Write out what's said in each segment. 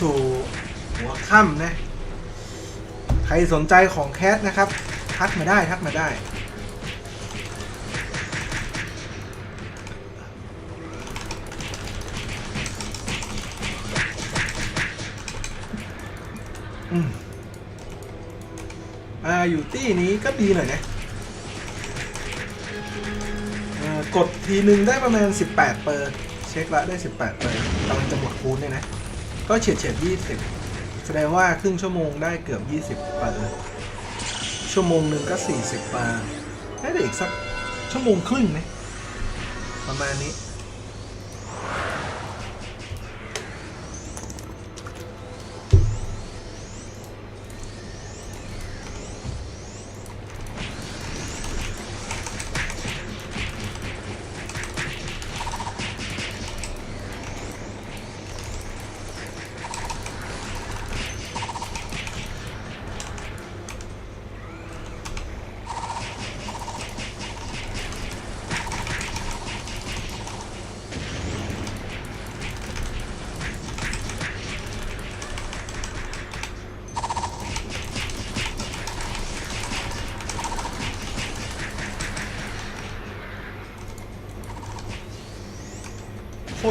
สู่หัวค่ำนะ ใครสนใจของแคทนะครับ ทักมาได้ทักมาได้ อืมอ่าอยู่ที่นี้ก็ดีหน่อยนะกดทีนึงได้ประมาณ 18 เปอร์ เช็คละได้ 18 เปอร์กำลังจะหมดคูณเนี่ยนะ ก็เฉียดเฉียดยี่สิบแสดงว่าครึ่งชั่วโมงได้เกือบ20เปอร์ชั่วโมงหนึ่งก็40เปอร์ได้ได้อีกสักชั่วโมงครึ่งนะประมาณนี้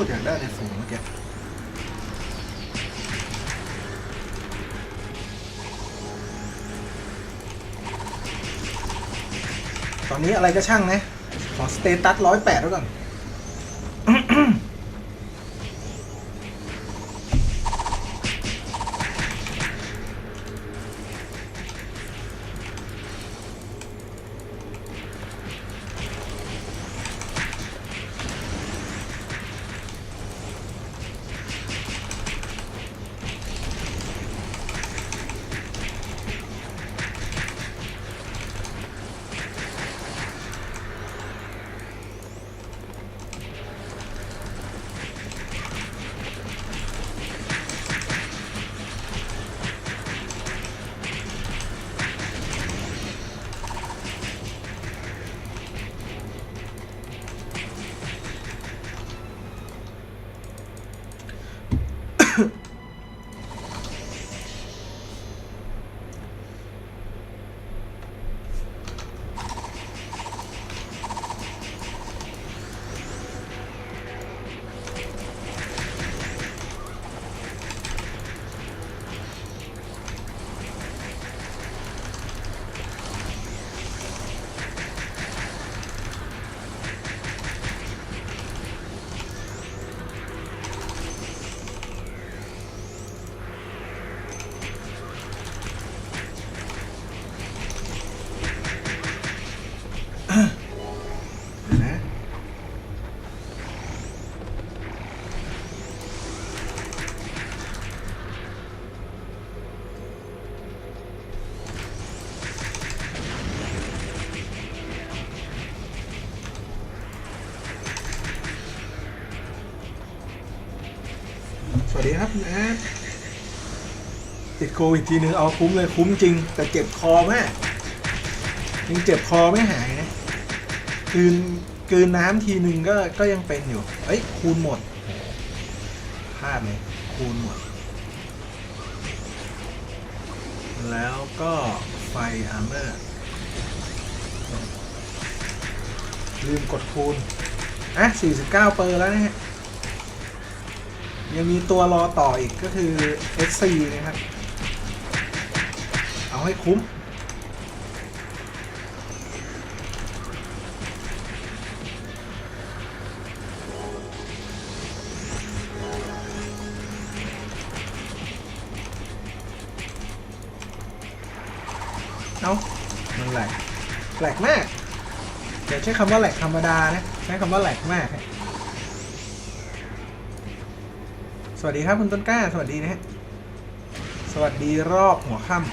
ตรอยากได้เลยฝูงเมื่อกี้ตอนนี้อะไรก็ช่างนะ ขอสเตตัสร้อยแปดแล้วก่อน ติดโควิดทีนึงเอาคุ้มเลยคุ้มจริง แต่เจ็บคอมากยังเจ็บคอไม่หายนะกลืนกืนน้ำทีนึงก็ก็ยังเป็นอยู่ เอ้ย คูณหมดพลาดเลยคูณหมด แล้วก็ไฟอาร์เมอร์ ลืมกดคูณ อะ 49 เปอร์แล้วนะฮะ ยังมีตัวรอต่ออีกก็คือ SC นะครับ เอาให้คุ้ม เอามันแหลกแหลกมากอย่าใช้คำว่าแหลกธรรมดานะ ใช้คำว่าแหลกมากฮะ สวัสดีครับคุณต้นกล้า สวัสดีนะฮะ สวัสดีรอบหัวค่ำ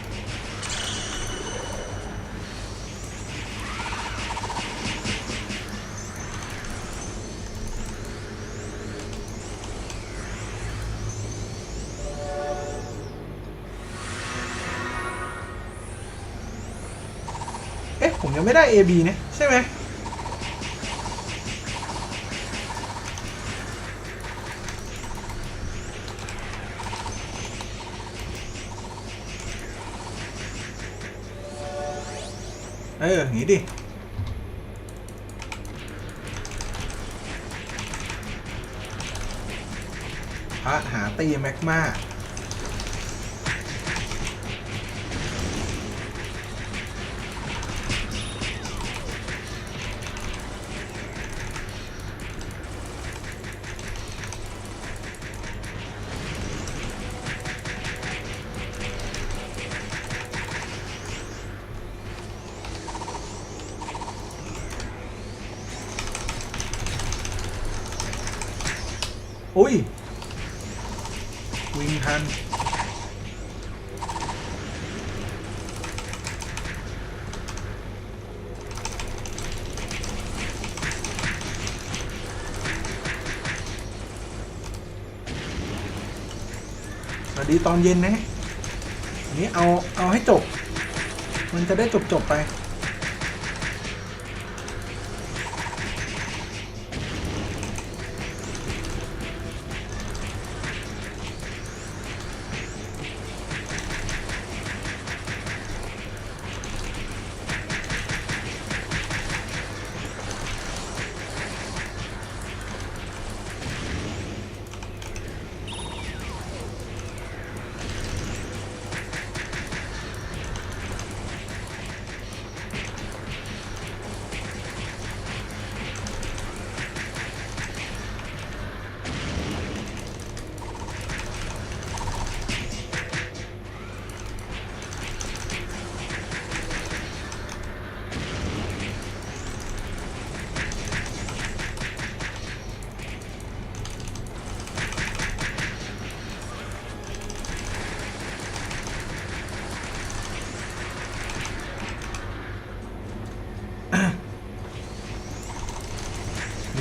เอ๊ะ ผมยังไม่ได้ AB นะ ใช่ไหม อออย่างนี้ดิพระหาตีแม็กมา อุ้ย วิ่งทันสวัสดีตอนเย็นนะนี้เอา เอาให้จบ มันจะได้จบจบไป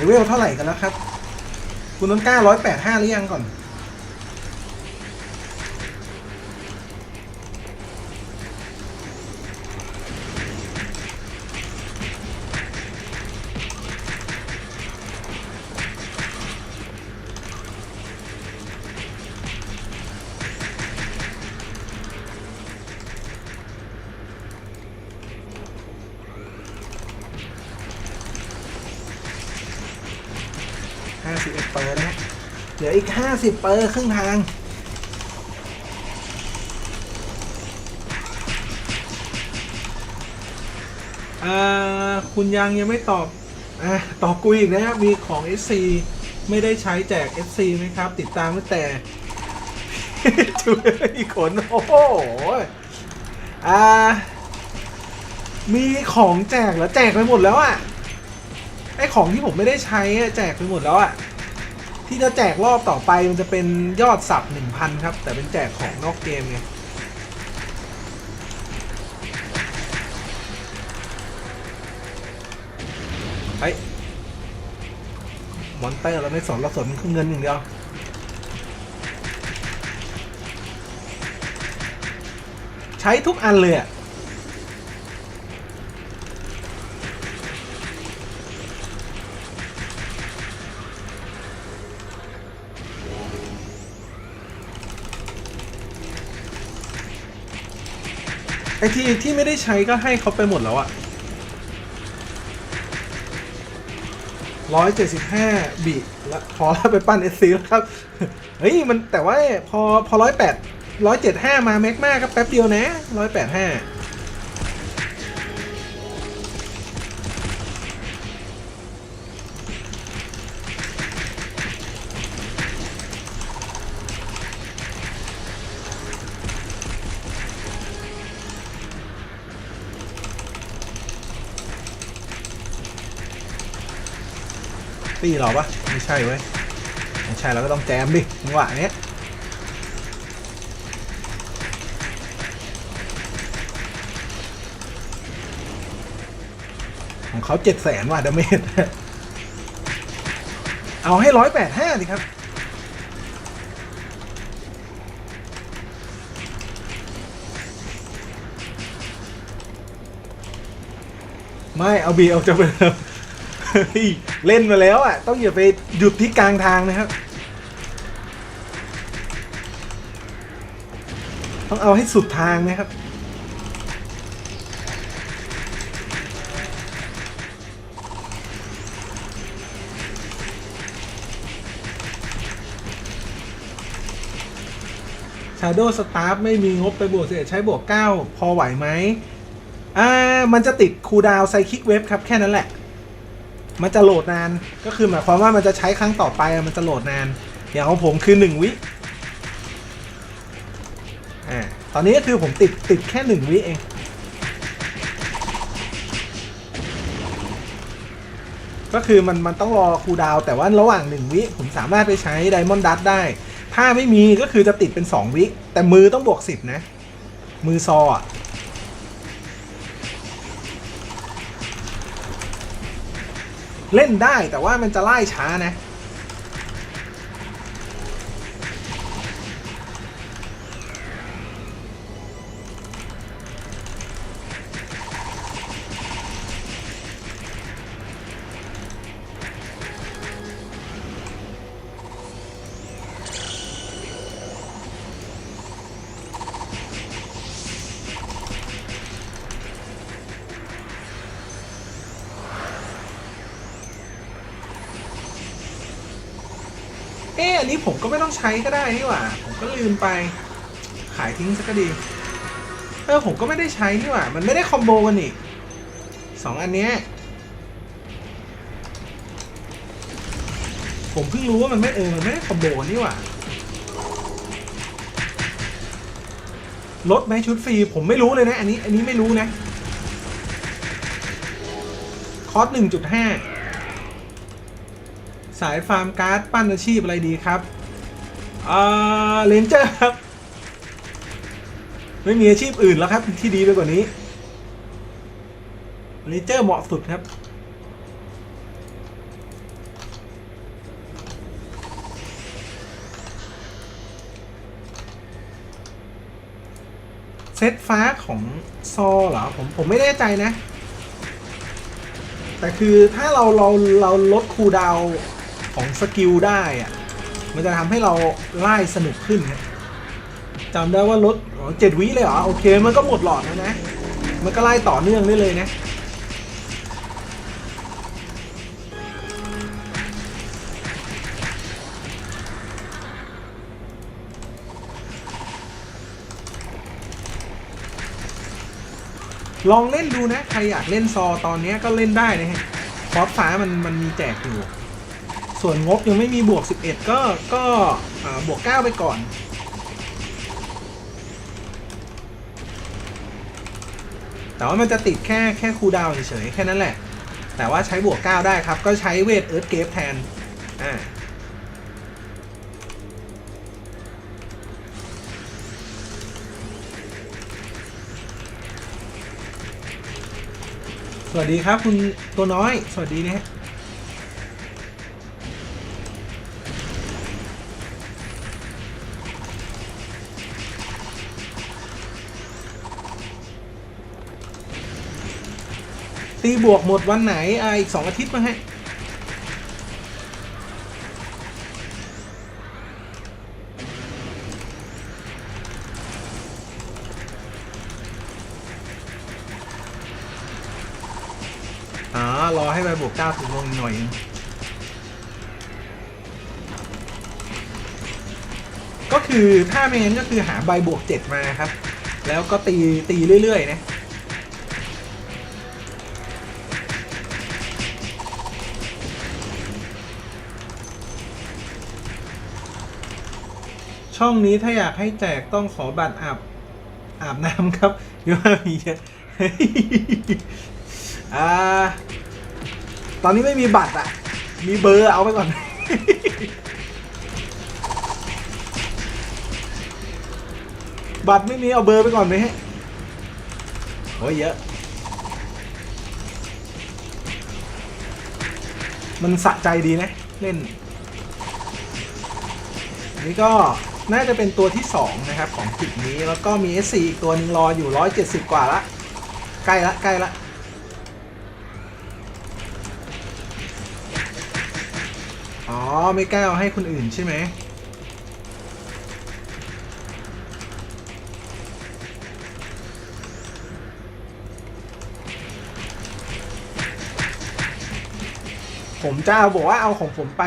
เวลเท่าไหร่กันแล้วครับ คุณต้นกล้าร้อยแปดห้าหรือยังก่อน สิบเปอร์นะเหลืออีกห้าสิบเปอร์ครึ่งทาง อ่า คุณยังยังไม่ตอบ อ่าตอบกูอีกนะครับมีของ SC ไม่ได้ใช้แจก SC ไหมครับ ติดตามตั้งแต่ช่วยอีกคนโอ้โห อ่า มีของแจกแล้วแจกไปหมดแล้วอะ ไอของที่ผมไม่ได้ใช้อะแจกไปหมดแล้วอะ ที่จะแจกรอบต่อไปมันจะเป็นยอดสับหนึ่งพันครับ แต่เป็นแจกของนอกเกมไงเฮ้มอนเตอร์เราไม่สนเราสนคือเงินอย่างเดียวใช้ทุกอันเลยอะ ที่ที่ไม่ได้ใช้ก็ให้เขาไปหมดแล้วอะร้อยเจ็ดสิบห้าบิแล้วพอแล้วไปปั้นเอซีแล้วครับ เฮ้ย มันแต่ว่าพอพอร้อยแปดร้อยเจ็ดห้ามาแม็กมาก็แป๊บเดียวนะร้อยแปดห้า ตีหรอปะไม่ใช่เว้ยไม่ใช่เราก็ต้องแจมดิจังหวะเนี้ยของเขาเจ็ดแสนว่ะดาเมจเอาให้ร้อยแปดห้าดิครับไม่เอาบีเอาจะไปเฮ้ เล่นมาแล้วอะ ต้องอย่าไปหยุดที่กลางทางนะครับ ต้องเอาให้สุดทางนะครับ ชาโดสตาร์ไม่มีงบไปบวกเสียใช้บวก 9 พอไหวไหมอ่า มันจะติดคูดาวไซคิกเว็บครับ แค่นั้นแหละ มันจะโหลดนาน ก็คือหมายความว่ามันจะใช้ครั้งต่อไปมันจะโหลดนาน อย่างของผมคือ 1 วิอ่าตอนนี้ก็คือผมติดติดแค่ 1 วิเองก็คือมันมันต้องรอคูดาวแต่ว่าระหว่าง 1 วิผมสามารถไปใช้ไดมอนด์ดัตได้ ถ้าไม่มีก็คือจะติดเป็น 2 วิ แต่มือต้องบวก 10 นะ มือซอ เล่นได้แต่ว่ามันจะไล่ช้านะ ผมก็ไม่ต้องใช้ก็ได้นี่หว่า ผมก็ลืมไป ขายทิ้งซะก็ดี เออผมก็ไม่ได้ใช้นี่หว่า มันไม่ได้คอมโบกันอีกสองอันเนี้ยผมเพิ่งรู้ว่ามันไม่เออมันไม่ได้คอมโบกันนี่หว่าลดไหมชุดฟรีผมไม่รู้เลยนะ อันนี้อันนี้ไม่รู้นะ คอสหนึ่งจุดห้าสายฟาร์มการ์ดปั้นอาชีพอะไรดีครับ อ่าเลนเจอร์ครับ ไม่มีอาชีพอื่นแล้วครับ ที่ดีไปกว่านี้เลนเจอร์เหมาะสุดครับ เซตฟ้าของซอเหรอ ผมผมไม่แน่ใจนะ แต่คือถ้าเราเราเราลดคูดาวของสกิลได้อะ มันจะทำให้เราไล่สนุกขึ้นนะจำได้ว่าลดเจ็ดวิเลยเหรอ โอเค มันก็หมดหลอดแล้วนะ มันก็ไล่ต่อเนื่องได้เลยนะลองเล่นดูนะ ใครอยากเล่นซอตอนนี้ก็เล่นได้นะฮะคอสฟ้ามันมันมีแจกอยู่ ส่วนงบยังไม่มีบวก 11 ก็ก็บวก 9 ไปก่อนแต่ว่ามันจะติดแค่แค่คูดาวเฉยๆแค่นั้นแหละ แต่ว่าใช้บวก 9 ได้ครับ ก็ใช้เวทเอิร์ธเกฟแทน อ่า สวัสดีครับคุณตัวน้อย สวัสดีนะฮะ ตีบวกหมดวันไหนอ่าอีกสองอาทิตย์มั้งฮะอ๋อรอให้ใบบวกเก้าถึงลงหน่อยนึงก็คือถ้าไม่งั้นก็คือหาใบบวกเจ็ดมาครับ แล้วก็ตีตีเรื่อยๆนะ ช่องนี้ถ้าอยากให้แจกต้องขอบัตรอาบอาบน้ำครับเยวว่ามีเยอะอ่า ตอนนี้ไม่มีบัตรอะ มีเบอร์เอาไปก่อน บัตรไม่มีเอาเบอร์ไปก่อนไหมฮะโอ้ยเยอะ มันสะใจดีนะ เล่นนนี้ก็ น่าจะเป็นตัวที่ 2 นะครับ ของกิจนี้แล้วก็มี S4 อีกตัวนึงรออยู่ 170 กว่าละใกล้ละใกล้ละอ๋อ ไม่กล้าเอาให้คนอื่นใช่ไหมผมจะเอาบอกว่าเอาของผมไป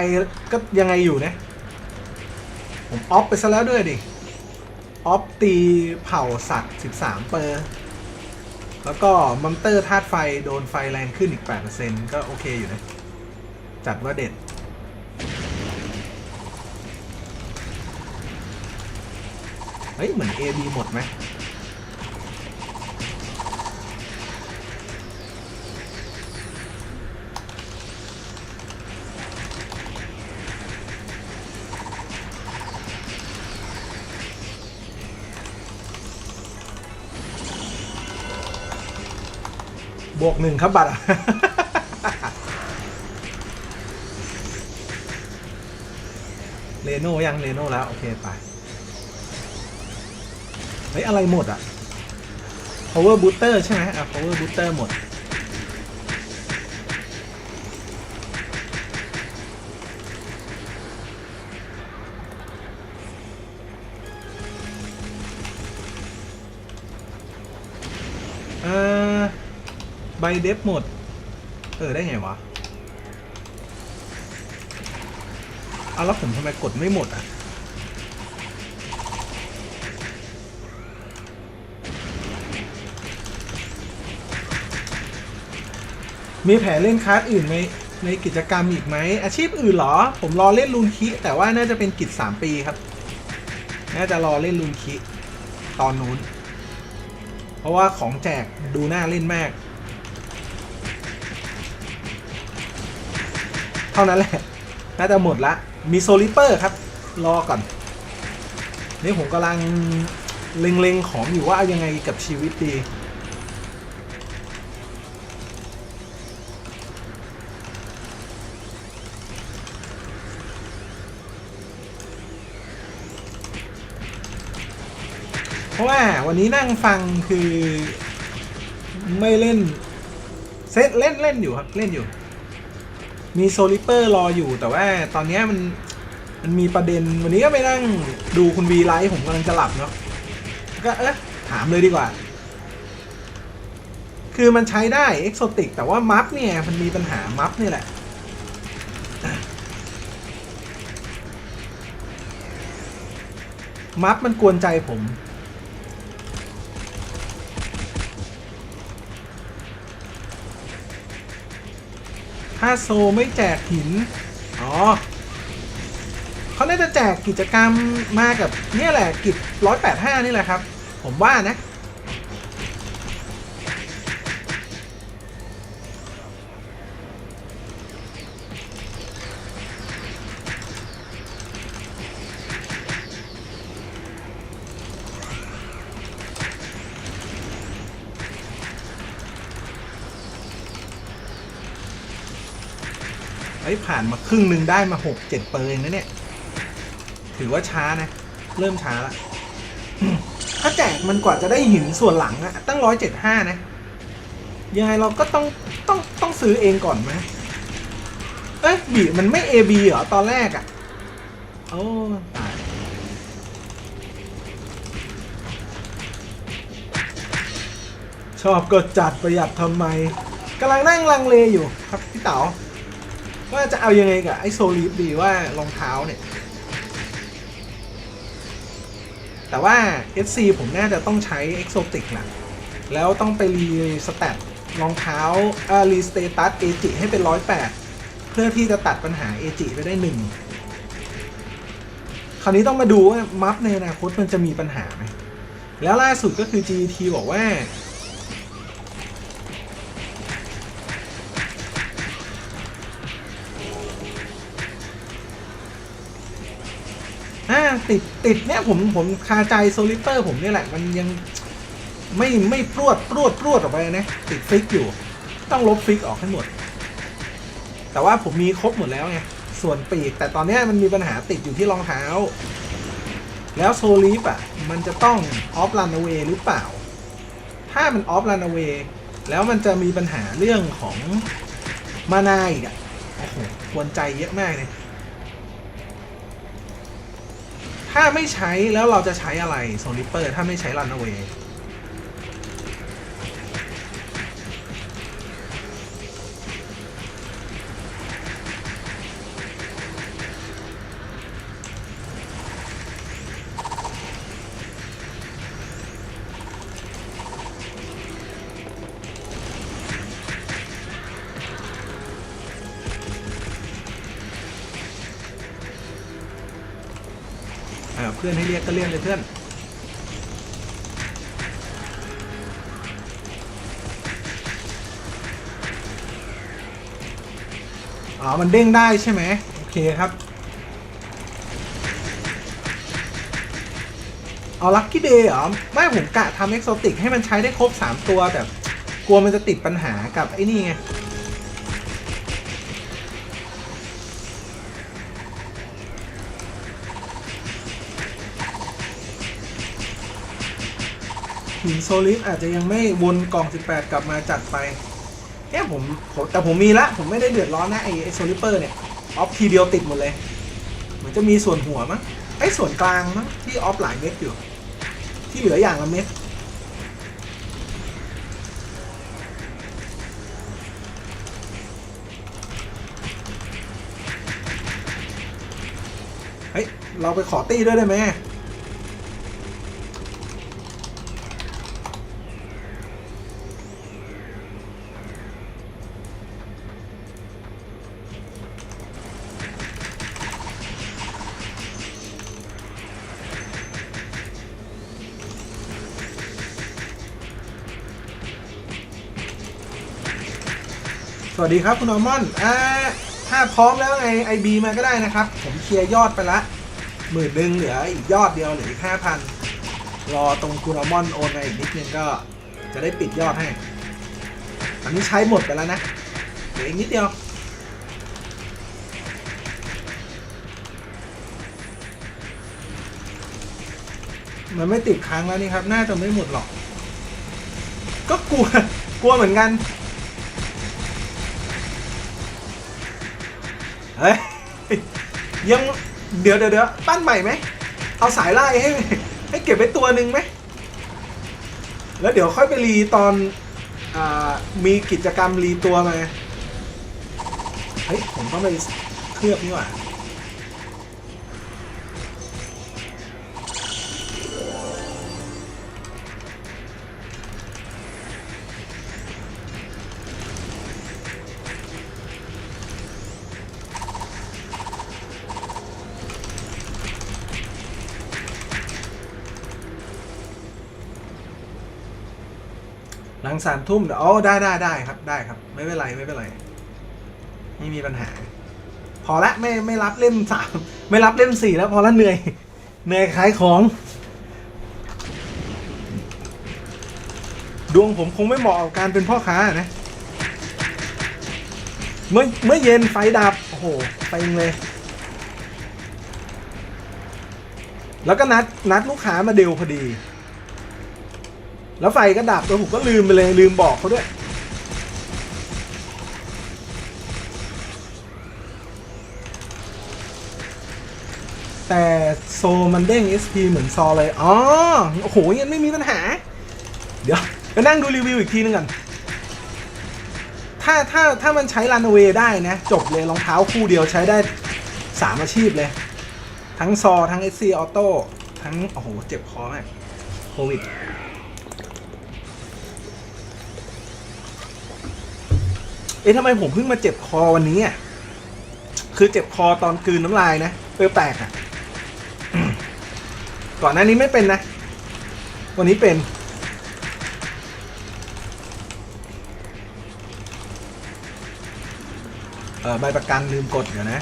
ก็ยังไงอยู่นะ ผมออฟไปซะแล้วด้วยดิ ออฟตีเผ่าสัตว์ 13 เปอร์ แล้วก็มัมเตอร์ธาตุไฟโดนไฟแรงขึ้นอีก 8%ก็โอเคอยู่นะ จัดว่าเด็ด เฮ้ย เหมือน AB หมดไหม วกหนึ่งครับบัตรเลโน่ยังเลโน่แล้ว โอเค ไป เฮ้ย อะไรหมดอะ power booster ใช่ไหมอะ power booster หมด ใบเดฟหมด เออ ได้ไงวะเอาแล้วผมทำไมกดไม่หมดอะ มีแผนเล่นคลาสอื่นในในกิจกรรมอีกไหม อาชีพอื่นเหรอ ผมรอเล่นลูนคิ แต่ว่าน่าจะเป็นกิจสามปีครับ น่าจะรอเล่นลูนคิ ตอนนู้น เพราะว่าของแจกดูน่าเล่นมาก ท่านั้นแหละ น่าจะหมดละ มีโซลิเปอร์ครับ รอก่อน นี่ผมกำลังเล็งๆ ของอยู่ว่าเอายังไงกับชีวิตดี เพราะว่าวันนี้นั่งฟังคือไม่เล่นเซตเล่นเล่นอยู่ครับ เล่นอยู่ มีโซลิเปอร์รออยู่แต่ว่าตอนนี้มันมันมีประเด็นวันนี้ก็ไปนั่งดูคุณวีไลฟ์ผมกำลังจะหลับเนาะก็เอ๊ะถามเลยดีกว่า คือมันใช้ได้เอ็กโซติกแต่ว่ามัฟเนี่ยมันมีปัญหามัฟนี่แหละมัฟมันกวนใจผม ถ้าโซไม่แจกหิน อ๋อเขาน่าจะแจกกิจกรรมมากับเนี่ยแหละกิจร้อยแปดห้านี่แหละครับ ผมว่านะ ฮ้ยผ่านมาครึ่งหนึ่งได้มาหกเจ็ดเปอร์เองนะเนี่ย ถือว่าช้านะ เริ่มช้าละถ้าแจกมันกว่าจะได้หินส่วนหลังอะตั้งร้อยเจ็ดห้านะ ยังไงเราก็ต้องต้องต้องซื้อเองก่อนไหมเอ้ยบีมันไม่ AB เหรอ ตอนแรกอะโอ้ตายชอบก็จัดประหยัดทำไมกำลังนั่งลังเลอยู่ครับพี่เต๋า ว่าจะเอายังไงกับไอโซลีฟดีว่ารองเท้าเนี่ย แต่ว่า SC ผมน่าจะต้องใช้ Exotic แหละแล้วต้องไปรีสแตทรองเท้าอ่ารีสเตตัสเอจิให้เป็น108เพื่อที่จะตัดปัญหาเอจิไปได้หนึ่งคราวนี้ต้องมาดูว่า มัฟในอนาคตมันจะมีปัญหาไหมแล้วล่าสุดก็คือ GT บอกว่า ติดติดเนี่ยผมผมคาใจโซลิเปอร์ผมเนี่ยแหละ มันยังไม่ไม่พรวดพรวดพรวดออกไปนะ ติดฟิกอยู่ ต้องลบฟิกออกให้หมด แต่ว่าผมมีครบหมดแล้วไงส่วนปีกแต่ตอนเนี้ยมันมีปัญหาติดอยู่ที่รองเท้า แล้วโซลิฟอะ มันจะต้องออฟลันเวหรือเปล่า ถ้ามันออฟลันเวแล้วมันจะมีปัญหาเรื่องของมานาอีกอะโอ้โหกวนใจเยอะมากเลย ถ้าไม่ใช้แล้วเราจะใช้อะไรโซลิเปอร์ถ้าไม่ใช้รันเวย์ พื่อนให้เรียกก็เรียกเลยเพื่อนอ๋อ มันเด้งได้ใช่ไหมโอเคครับ เอาลัคกี้เดย์เหรอ ไม่ผมกะทำเอ็กโซติกให้มันใช้ได้ครบ 3 ตัวแต่กลัวมันจะติดปัญหากับไอ้นี่ไง หินโซลิสอาจจะยังไม่วนกล่อง 18 กลับมาจัดไปเอ๊ะผมผมแต่ผมมีละ ผมไม่ได้เดือดร้อนนะไอไอโซลิเปอร์เนี่ย ออฟทีเดียวติดหมดเลยเหมือนจะมีส่วนหัวมั้งไอส่วนกลางมั้งที่ออฟหลายเม็ดอยู่ ที่เหลืออย่างละเม็ดเฮ้ย เราไปขอตี้ด้วยได้ไหม วัสดีครับคุณอัลมอนอ่าถ้าพร้อมแล้วไงไอบีมาก็ได้นะครับ ผมเคลียร์ยอดไปละหมื่นหนึ่งเหลืออีกยอดเดียวเหลืออีกห้าพันรอตรงคุณอัลมอนโอนมาอีกนิดนึงก็จะได้ปิดยอดให้ อันนี้ใช้หมดไปแล้วนะเหลืออีกนิดเดียวมันไม่ติดค้างแล้วนี่ครับ น่าจะไม่หมดหรอก ก็กลัว กลัวเหมือนกัน ยังเดี๋ยวเดี๋ยวเดี๋ยวปั้นใหม่ไหมเอาสายไล่ให้ให้เก็บไว้ตัวหนึ่งไหมแล้วเดี๋ยวค่อยไปรีตอนอมีกิจกรรมรีตัวมาเฮ้ยผมต้องไปเคลือบนี่หว่า สามทุ่มเด้อ๋อได้ได้ได้ครับได้ครับ ไม่เป็นไรไม่เป็นไรไม่มีปัญหา พอละไม่ไม่รับเล่มสามไม่รับเล่มสี่แล้วพอละเหนื่อยเหนื่อยขายของดวงผมคงไม่เหมาะกับการเป็นพ่อค้านะ เมื่อเมื่อเย็นไฟดับ โอ้โหไปเลย แล้วก็นัดนัดลูกค้ามาเดลพอดี แล้วไฟก็ดับแล้วผมก็ลืมไปเลยลืมบอกเขาด้วย แต่โซมันเด้ง SP เหมือนซอเลย อ๋อ โอ้โหยังไม่มีปัญหา เดี๋ยวไปนั่งดูรีวิวอีกทีนึงก่อน ถ้าถ้าถ้ามันใช้รันเวย์ได้นะ จบเลยรองเท้าคู่เดียวใช้ได้ 3 อาชีพเลย ทั้งซอ ทั้ง SC Auto ทั้ง โอ้โห เจ็บคอมากโควิด เอ๊ะทำไมผมเพิ่งมาเจ็บคอวันนี้อะ คือเจ็บคอตอนกืนน้ำลายนะเปรี้ยวแตกอะ ก่อนหน้านี้ไม่เป็นนะ วันนี้เป็น เออใบประกันลืมกดเดี๋ยวนะ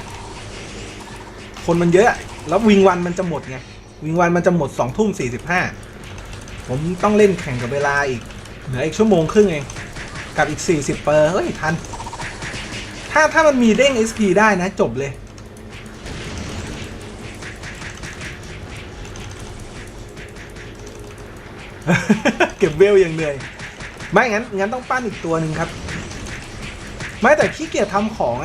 คนมันเยอะ แล้ววิงวันมันจะหมดไง วิงวันมันจะหมดสองทุ่มสี่สิบห้า ผมต้องเล่นแข่งกับเวลาอีก เหลืออีกชั่วโมงครึ่งเอง กับอีก 40 เปอร์เฮ้ย ทัน ถ้าถ้ามันมีเด้ง SP ได้นะ จบเลย เก็บเวลอย่างเหนื่อย ไม่งั้น งั้นต้องปั้นอีกตัวหนึ่งครับ ไม่แต่ขี้เกียจทำของ